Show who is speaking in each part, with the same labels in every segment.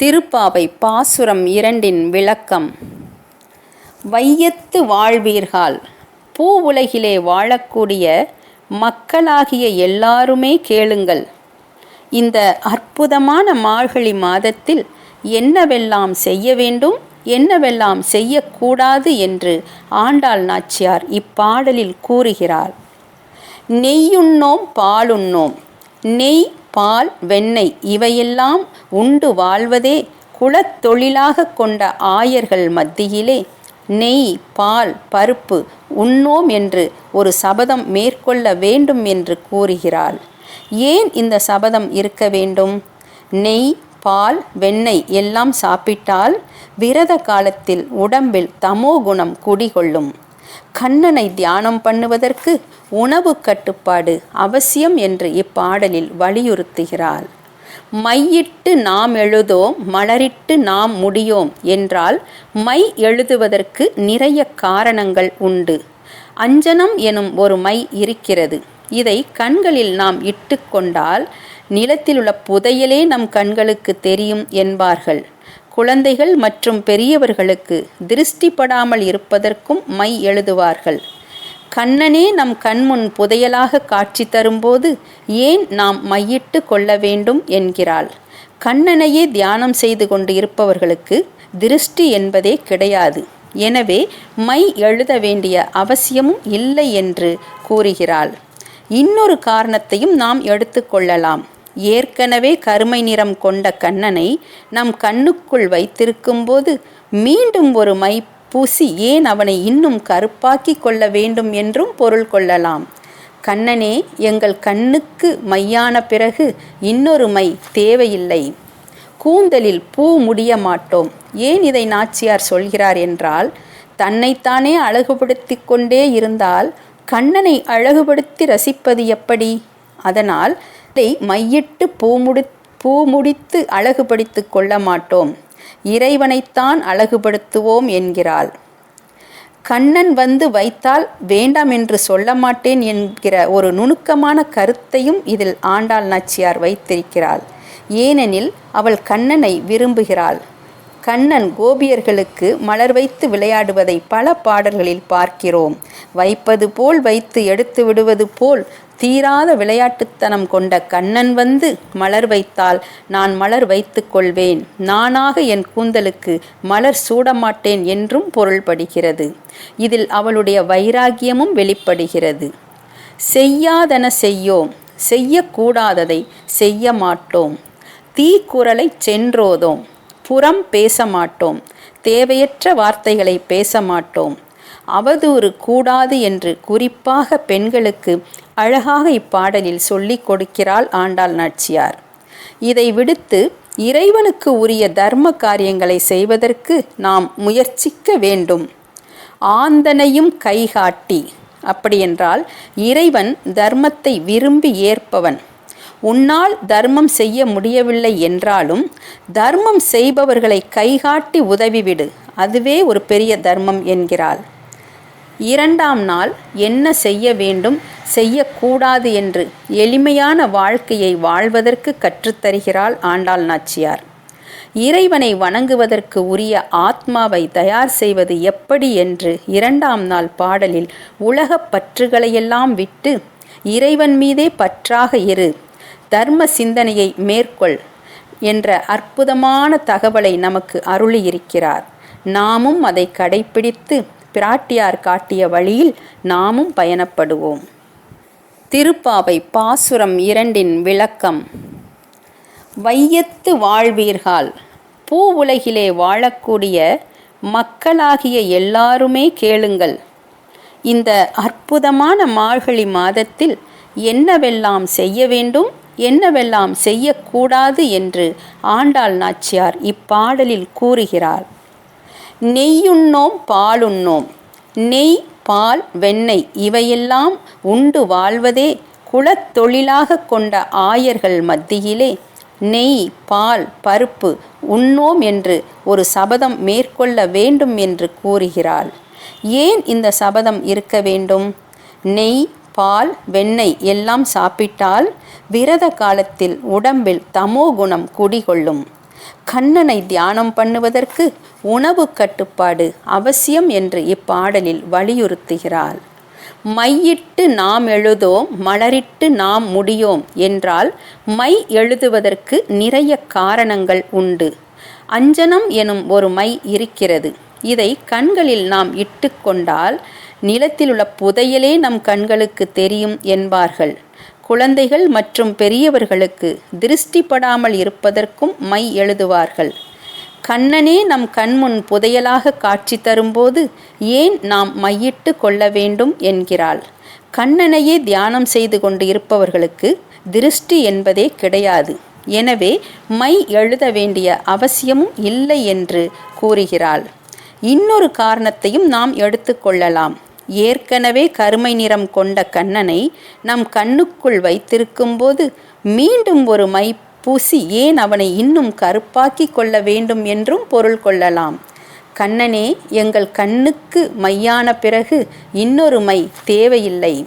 Speaker 1: திருப்பாவை பாசுரம் இரண்டின் விளக்கம். வையத்து வாழ்வீர்கள் பூ உலகிலே வாழக்கூடிய மக்களாகிய எல்லாருமே கேளுங்கள். இந்த அற்புதமான மார்கழி மாதத்தில் என்னவெல்லாம் செய்ய வேண்டும் என்னவெல்லாம் செய்யக்கூடாது என்று ஆண்டாள் நாச்சியார் இப்பாடலில் கூறுகிறார். நெய்யுண்ணோம் பாலுண்ணோம். நெய் பால் வெண்ணெய் இவையெல்லாம் உண்டு வாழ்வதே குலத்தொழிலாக கொண்ட ஆயர்கள் மத்தியிலே. நெய் பால் பருப்பு உண்ணோம் என்று ஒரு சபதம் மேற்கொள்ள வேண்டும் என்று கூறுகிறாள். ஏன் இந்த சபதம் இருக்க வேண்டும்? நெய் பால் வெண்ணெய் எல்லாம் சாப்பிட்டால் விரத காலத்தில் உடம்பில் தமோ குணம் குடிகொள்ளும். கண்ணனை தியானம் பண்ணுவதற்கு உணவு கட்டுப்பாடு அவசியம் என்று இப்பாடலில் வலியுறுத்துகிறாள். மையிட்டு நாம் எழுதோம் மலரிட்டு நாம் முடியோம் என்றால் மை எழுதுவதற்கு நிறைய காரணங்கள் உண்டு. அஞ்சனம் எனும் ஒரு மை இருக்கிறது. இதை கண்களில் நாம் இட்டு கொண்டால் புதையலே நம் கண்களுக்கு தெரியும் என்பார்கள். குழந்தைகள் மற்றும் பெரியவர்களுக்கு திருஷ்டிப்படாமல் இருப்பதற்கும் மை எழுதுவார்கள். கண்ணனே நம் கண்முன் புதையலாக காட்சி தரும்போது ஏன் நாம் மையிட்டு கொள்ள வேண்டும் என்கிறாள். கண்ணனையே தியானம் செய்து கொண்டு இருப்பவர்களுக்கு திருஷ்டி என்பதே கிடையாது. எனவே மை எழுத வேண்டிய அவசியமும் இல்லை என்று கூறுகிறாள். இன்னொரு காரணத்தையும் நாம் எடுத்துக்கொள்ளலாம் ஏற்கனவே கருமை நிறம் கொண்ட கண்ணனை நம் கண்ணுக்குள் வைத்திருக்கும்போது மீண்டும் ஒரு மை பூசி ஏன் அவனை இன்னும் கருப்பாக்கி கொள்ள வேண்டும் என்றும் பொருள் கொள்ளலாம். கண்ணனே எங்கள் கண்ணுக்கு மையான பிறகு இன்னொரு மை தேவையில்லை. கூந்தலில் பூ முடிய மாட்டோம். ஏன் இதை நாச்சியார் சொல்கிறார் என்றால் தன்னைத்தானே அழகுபடுத்தி கொண்டே இருந்தால் கண்ணனை அழகுபடுத்தி ரசிப்பது எப்படி? அதனால் இதை மையிட்டு பூமுடி பூமுடித்து அழகுபடுத்தி கொள்ள மாட்டோம். இறைவனைத்தான் அழகுபடுத்துவோம் என்கிறாள். கண்ணன் வந்து வைத்தால் வேண்டாம் என்று சொல்ல மாட்டேன் என்கிற ஒரு நுணுக்கமான கருத்தையும் இதில் ஆண்டாள் நாச்சியார் வைத்திருக்கிறாள். ஏனெனில் அவள் கண்ணனை விரும்புகிறாள். கண்ணன் கோபியர்களுக்கு மலர் வைத்து விளையாடுவதை பல பாடல்களில் பார்க்கிறோம். வைப்பது போல் வைத்து எடுத்து விடுவது போல் தீராத விளையாட்டுத்தனம் கொண்ட கண்ணன் வந்து மலர் வைத்தால் நான் மலர் வைத்து கொள்வேன். நானாக என் கூந்தலுக்கு மலர் சூடமாட்டேன் என்றும் பொருள்படுகிறது. இதில் அவளுடைய வைராகியமும் வெளிப்படுகிறது. செய்யாதன செய்யோம் செய்யக்கூடாததை செய்ய மாட்டோம் தீக்குரலை சென்றோதோம் புறம் பேச மாட்டோம் தேவையற்ற வார்த்தைகளை பேச மாட்டோம் அவதூறு கூடாது என்று குறிப்பாக பெண்களுக்கு அழகாக இப்பாடலில் சொல்லிக் கொடுக்கிறாள் ஆண்டாள் நாச்சியார். இதை விடுத்து இறைவனுக்கு உரிய தர்ம காரியங்களை செய்வதற்கு நாம் முயற்சிக்க வேண்டும். ஆந்தனையும் கைகாட்டி. அப்படியென்றால் இறைவன் தர்மத்தை விரும்பி ஏற்பவன். உன்னால் தர்மம் செய்ய முடியவில்லை என்றாலும் தர்மம் செய்பவர்களை கைகாட்டி உதவிவிடு. அதுவே ஒரு பெரிய தர்மம் என்கிறாள். இரண்டாம் நாள் என்ன செய்ய வேண்டும் செய்யக்கூடாது என்று எளிமையான வாழ்க்கையை வாழ்வதற்கு கற்றுத்தருகிறாள் ஆண்டாள் நாச்சியார். இறைவனை வணங்குவதற்கு உரிய ஆத்மாவை தயார் செய்வது எப்படி என்று இரண்டாம் நாள் பாடலில் உலகப் பற்றுகளையெல்லாம் விட்டு இறைவன் மீதே பற்றாக இரு தர்ம சிந்தனையை மேற்கொள் என்ற அற்புதமான தகவலை நமக்கு அருளியிருக்கிறார். நாமும் அதை கடைப்பிடித்து பிராட்டியார் காட்டிய வழியில் நாமும் பயணப்படுவோம். திருப்பாவை பாசுரம் இரண்டின் விளக்கம். வையத்து வாழ்வீர்கள் பூ உலகிலே வாழக்கூடிய மக்களாகிய எல்லாருமே கேளுங்கள். இந்த அற்புதமான மார்கழி மாதத்தில் என்னவெல்லாம் செய்ய வேண்டும் என்னவெல்லாம் செய்யக்கூடாது என்று ஆண்டாள் நாச்சியார் இப்பாடலில் கூறுகிறார். நெய்யுண்ணோம் பாலுண்ணோம். நெய் பால் வெண்ணெய் இவையெல்லாம் உண்டு வாழ்வதே குலத்தொழிலாக கொண்ட ஆயர்கள் மத்தியிலே. நெய் பால் பருப்பு உண்ணோம் என்று ஒரு சபதம் மேற்கொள்ள வேண்டும் என்று கூறுகிறாள். ஏன் இந்த சபதம் இருக்க வேண்டும்? நெய் பால் வெண்ணெய் எல்லாம் சாப்பிட்டால் விரத காலத்தில் உடம்பில் தமோ குணம் குடிகொள்ளும். கண்ணனை தியானம் பண்ணுவதற்கு உணவு கட்டுப்பாடு அவசியம் என்று இப்பாடலில் வலியுறுத்துகிறாள். மையிட்டு நாம் எழுதோம் மலரிட்டு நாம் முடியோம் என்றால் மை எழுதுவதற்கு நிறைய காரணங்கள் உண்டு. அஞ்சனம் எனும் ஒரு மை இருக்கிறது. இதை கண்களில் நாம் இட்டு கொண்டால் நிலத்திலுள்ள புதையலே நம் கண்களுக்கு தெரியும் என்பார்கள். குழந்தைகள் மற்றும் பெரியவர்களுக்கு திருஷ்டிப்படாமல் இருப்பதற்கும் மை எழுதுவார்கள். கண்ணனே நம் கண்முன் புதையலாக காட்சி தரும்போது ஏன் நாம் மையிட்டு கொள்ள வேண்டும் என்கிறாள். கண்ணனையே தியானம் செய்து கொண்டு இருப்பவர்களுக்கு திருஷ்டி என்பதே கிடையாது. எனவே மை எழுத வேண்டிய அவசியமும் இல்லை என்று கூறுகிறாள். இன்னொரு காரணத்தையும் நாம் எடுத்துக்கொள்ளலாம் ஏற்கனவே கருமை நிறம் கொண்ட கண்ணனை நம் கண்ணுக்குள் வைத்திருக்கும்போது மீண்டும் ஒரு மை பூசி ஏன் அவனை இன்னும் கருப்பாக்கி கொள்ள வேண்டும் என்றும் பொருள் கொள்ளலாம். கண்ணனே எங்கள் கண்ணுக்கு மையான பிறகு இன்னொரு மை தேவையில்லை.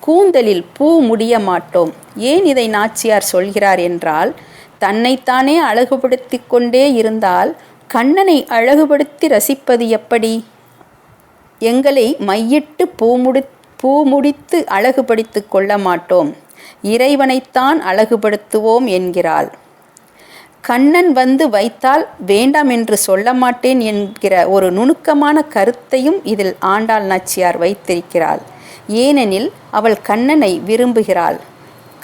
Speaker 1: கூந்தலில் பூ முடிய மாட்டோம். ஏன் இதை நாச்சியார் சொல்கிறார் என்றால் தன்னைத்தானே அழகுபடுத்தி கொண்டே இருந்தால் கண்ணனை அழகுபடுத்தி ரசிப்பது எப்படி? எங்களை மையிட்டு பூமுடி பூமுடித்து அழகுபடுத்தி கொள்ள மாட்டோம். இறைவனைத்தான் அழகுபடுத்துவோம் என்கிறாள். கண்ணன் வந்து வைத்தால் வேண்டாம் என்று சொல்ல மாட்டேன் என்கிற ஒரு நுணுக்கமான கருத்தையும் இதில் ஆண்டாள் நாச்சியார் வைத்திருக்கிறாள். ஏனெனில் அவள் கண்ணனை விரும்புகிறாள்.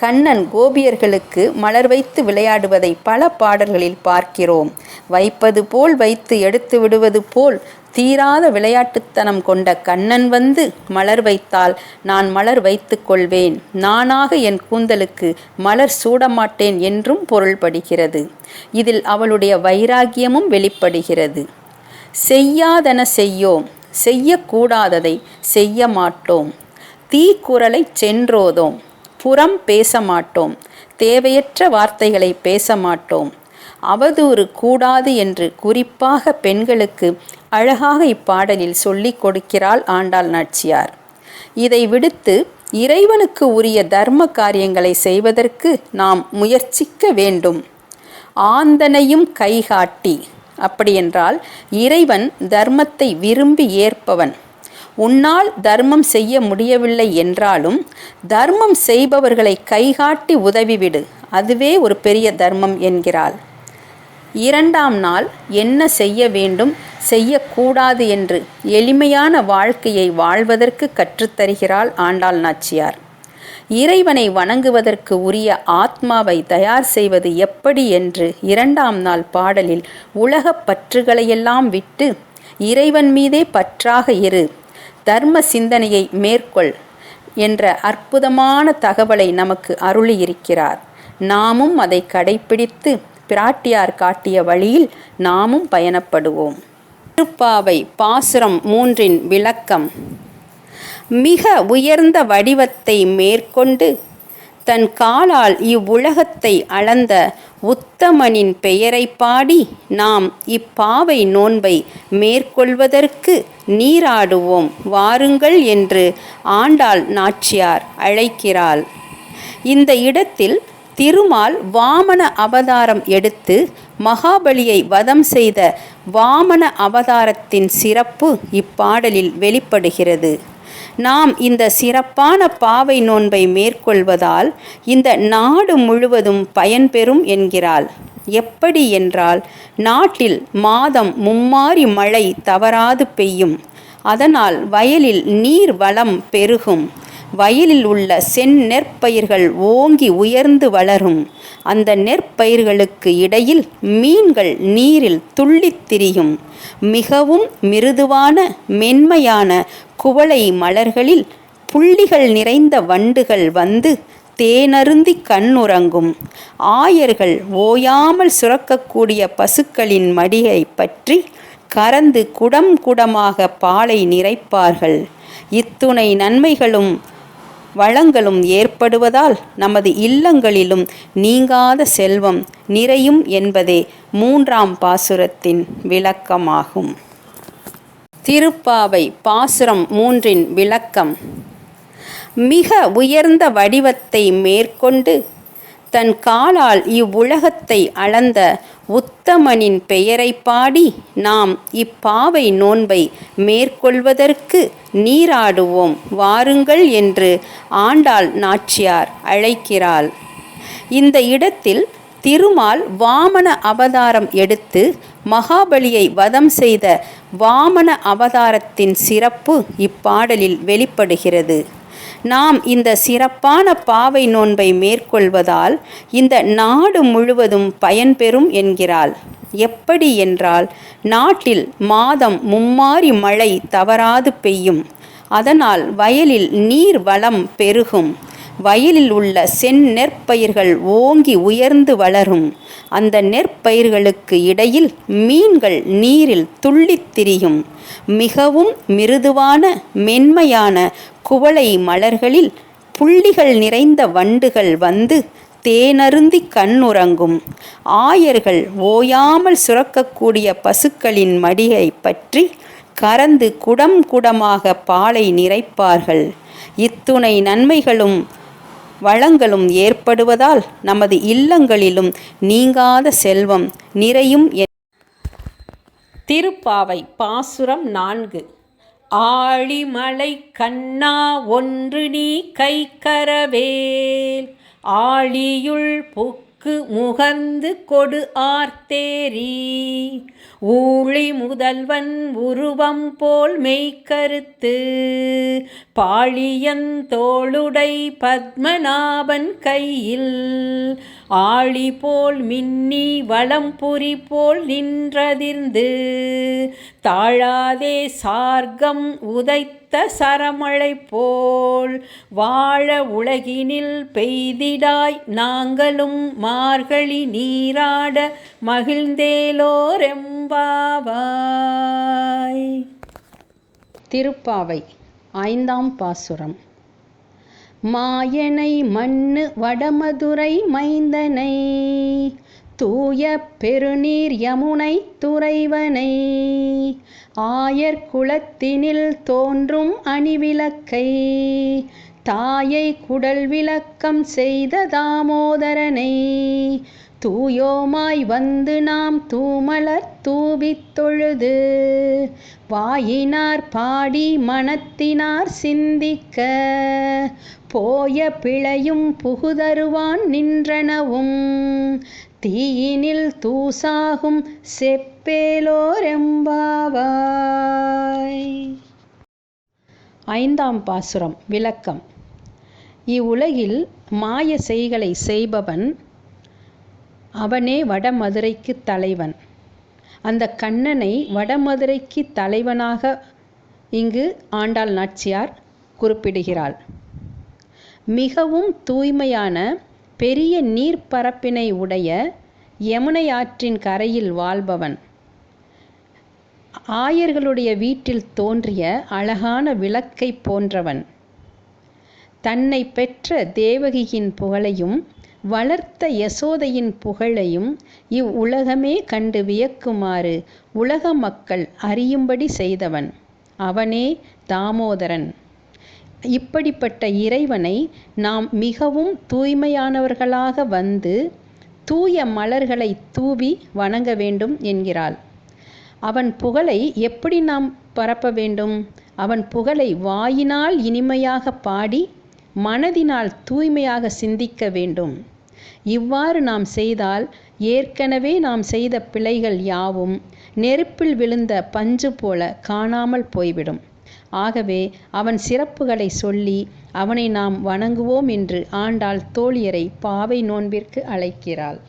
Speaker 1: கண்ணன் கோபியர்களுக்கு மலர் வைத்து விளையாடுவதை பல பாடல்களில் பார்க்கிறோம். வைப்பது போல் வைத்து எடுத்து விடுவது போல் தீராத விளையாட்டுத்தனம் கொண்ட கண்ணன் வந்து மலர் வைத்தால் நான் மலர் வைத்து கொள்வேன். நானாக என் கூந்தலுக்கு மலர் சூடமாட்டேன் என்றும் பொருள்படுகிறது. இதில் அவளுடைய வைராகியமும் வெளிப்படுகிறது. செய்யாதன செய்யோம் செய்யக்கூடாததை செய்ய மாட்டோம். தீக்குரலை சென்றோதோம். புறம் பேச மாட்டோம் தேவையற்ற வார்த்தைகளை பேச மாட்டோம் அவதூறு கூடாது என்று குறிப்பாக பெண்களுக்கு அழகாக இப்பாடலில் சொல்லிக் கொடுக்கிறாள் ஆண்டாள் நாச்சியார். இதை விடுத்து இறைவனுக்கு உரிய தர்ம காரியங்களை செய்வதற்கு நாம் முயற்சிக்க வேண்டும். ஆந்தனையும் கைகாட்டி. அப்படியென்றால் இறைவன் தர்மத்தை விரும்பி ஏற்பவன். உன்னால் தர்மம் செய்ய முடியவில்லை என்றாலும் தர்மம் செய்பவர்களை கைகாட்டி உதவிவிடு. அதுவே ஒரு பெரிய தர்மம் என்கிறாள். இரண்டாம் நாள் என்ன செய்ய வேண்டும் செய்யக்கூடாது என்று எளிமையான வாழ்க்கையை வாழ்வதற்கு கற்றுத்தருகிறாள் ஆண்டாள் நாச்சியார். இறைவனை வணங்குவதற்கு உரிய ஆத்மாவை தயார் செய்வது எப்படி என்று இரண்டாம் நாள் பாடலில் உலகப் பற்றுகளையெல்லாம் விட்டு இறைவன் மீதே பற்றாக இரு. தர்ம சிந்தனையை மேற்கொள் என்ற அற்புதமான தகவலை நமக்கு அருளியிருக்கிறார். நாமும் அதை கடைப்பிடித்து பிராட்டியார் காட்டிய வழியில் நாமும் பயணப்படுவோம். திருப்பாவை பாசுரம் மூன்றின் விளக்கம். மிக உயர்ந்த வடிவத்தை மேற்கொண்டு தன் காலால் இவ்வுலகத்தை அளந்த உத்தமனின் பெயரை பாடி நாம் இப்பாவை நோன்பை மேற்கொள்வதற்கு நீராடுவோம் வாருங்கள் என்று ஆண்டாள் நாச்சியார் அழைக்கிறாள். இந்த இடத்தில் திருமால் வாமன அவதாரம் எடுத்து மகாபலியை வதம் செய்த வாமன அவதாரத்தின் சிறப்பு இப்பாடலில் வெளிப்படுகிறது. நாம் இந்த சிறப்பான பாவை நோன்பை மேற்கொள்வதால் இந்த நாடு முழுவதும் பயன்பெறும் என்கிறாள். எப்படி என்றால் நாட்டில் மாதம் மும்மாரி மழை தவறாது பெய்யும். அதனால் வயலில் நீர் வளம் பெருகும். வயலில் உள்ள செந் நெற்பயிர்கள் ஓங்கி உயர்ந்து வளரும். அந்த நெற்பயிர்களுக்கு இடையில் மீன்கள் நீரில் துள்ளித் திரியும். மிகவும் மிருதுவான மென்மையான குவளை மலர்களில் புள்ளிகள் நிறைந்த வண்டுகள் வந்து தேனருந்தி கண்ணுறங்கும். ஆயர்கள் ஓயாமல் சுரக்கக்கூடிய பசுக்களின் மடியை பற்றி கறந்து குடம் குடமாக பாலை நிறைப்பார்கள். இத்துணை நன்மைகளும் வளங்களும் ஏற்படுவதால் நமது இல்லங்களிலும் நீங்காத செல்வம் நிறையும் என்பதே மூன்றாம் பாசுரத்தின் விளக்கமாகும். திருப்பாவை பாசுரம் மூன்றின் விளக்கம். மிக உயர்ந்த வடிவத்தை மேற்கொண்டு தன் காலால் இவ்வுலகத்தை அளந்த உத்தமனின் பெயரை பாடி நாம் இப்பாவை நோன்பை மேற்கொள்வதற்கு நீராடுவோம் வாருங்கள் என்று ஆண்டாள் நாச்சியார் அழைக்கிறாள். இந்த இடத்தில் திருமால் வாமன அவதாரம் எடுத்து மகாபலியை வதம் செய்த வாமன அவதாரத்தின் சிறப்பு இப்பாடலில் வெளிப்படுகிறது. நாம் இந்த சிறப்பான பாவை நோன்பை மேற்கொள்வதால் இந்த நாடு முழுவதும் பயன்பெறும் என்கிறாள். எப்படி என்றால் நாட்டில் மாதம் மும்மாரி மழை தவறாது பெய்யும். அதனால் வயலில் நீர் வளம் பெருகும். வயலில் உள்ள செந் நெற்பயிர்கள் ஓங்கி உயர்ந்து வளரும். அந்த நெற்பயிர்களுக்கு இடையில் மீன்கள் நீரில் துள்ளித் திரியும். மிகவும் மிருதுவான மென்மையான குவளை மலர்களில் புள்ளிகள் நிறைந்த வண்டுகள் வந்து தேனருந்தி கண்ணுறங்கும். ஆயர்கள் ஓயாமல் சுரக்கக்கூடிய பசுக்களின் மடியை பற்றி கறந்து குடம் குடமாக பாலை நிறைப்பார்கள். இத்துணை நன்மைகளும் வளங்களும் ஏற்படுவதால் நமது இல்லங்களிலும் நீங்காத செல்வம் நிறையும் என் திருப்பாவை பாசுரம் நான்கு.
Speaker 2: ஆழிமலை கண்ணா ஒன்று நீ கைக்கரவேல். ஆழியுள் புக்கு முகர்ந்து கொடு ஆர்த்தேரி. ஊழி முதல்வன் உருவம் போல் மெய்க்கருத்து. பாழியந்தோளுடை பத்மநாபன் கையில் ஆழி போல் மின்னி வளம்புரி போல் நின்றதிர்ந்து தாழாதே சார்க்கம் உதைத்த சரமழை போல் வாழ உலகினில் பெய்திடாய் நாங்களும் மார்கழி நீராட மகிழ்ந்தேலோரெம்பாவாய்.
Speaker 3: திருப்பாவை ஐந்தாம் பாசுரம். மாயனை மண்ணு வடமதுரை மைந்தனை தூய பெருநீர் யமுனை துறைவனை. ஆயர் குலத்தினில் தோன்றும் அணிவிளக்கை தாயை குடல் விளக்கம் செய்த தாமோதரனை. தூயோமாய் வந்து நாம் தூமலர் தூவித் தொழுது வாயினார் பாடி மனத்தினார் சிந்திக்க. போய பிழையும் புகுதருவான் நின்றனவும். தீயினில் தூசாகும் செப்பேலோரெம்பாவாய். ஐந்தாம் பாசுரம் விளக்கம். இவ்வுலகில் மாய செய்களை செய்பவன் அவனே வடமதுரைக்கு தலைவன். அந்த கண்ணனை வடமதுரைக்கு தலைவனாக இங்கு ஆண்டாள் நாச்சியார் குறிப்பிடுகிறாள். மிகவும் தூய்மையான பெரிய நீர்ப்பரப்பினை உடைய யமுனை ஆற்றின் கரையில் வாழ்பவன். ஆயர்களுடைய வீட்டில் தோன்றிய அழகான விளக்கை போன்றவன். தன்னை பெற்ற தேவகியின் புகழையும் வளர்த்த யசோதையின் புகழையும் இவ்வுலகமே கண்டு வியக்குமாறு உலக மக்கள் அறியும்படி செய்தவன். அவனே தாமோதரன். இப்படிப்பட்ட இறைவனை நாம் மிகவும் தூய்மையானவர்களாக வந்து தூய மலர்களை தூவி வணங்க வேண்டும் என்கிறாள். அவன் புகழை எப்படி நாம் பரப்ப வேண்டும்? அவன் புகழை வாயினால் இனிமையாக பாடி மனதினால் தூய்மையாக சிந்திக்க வேண்டும். இவ்வாறு நாம் செய்தால் ஏற்கனவே நாம் செய்த பிழைகள் யாவும் நெருப்பில் விழுந்த பஞ்சு போல காணாமல் போய்விடும். ஆகவே அவன் சிறப்புகளை சொல்லி அவனை நாம் வணங்குவோம் என்று ஆண்டாள் தோழியரை பாவை நோன்பிற்கு அழைக்கிறாள்.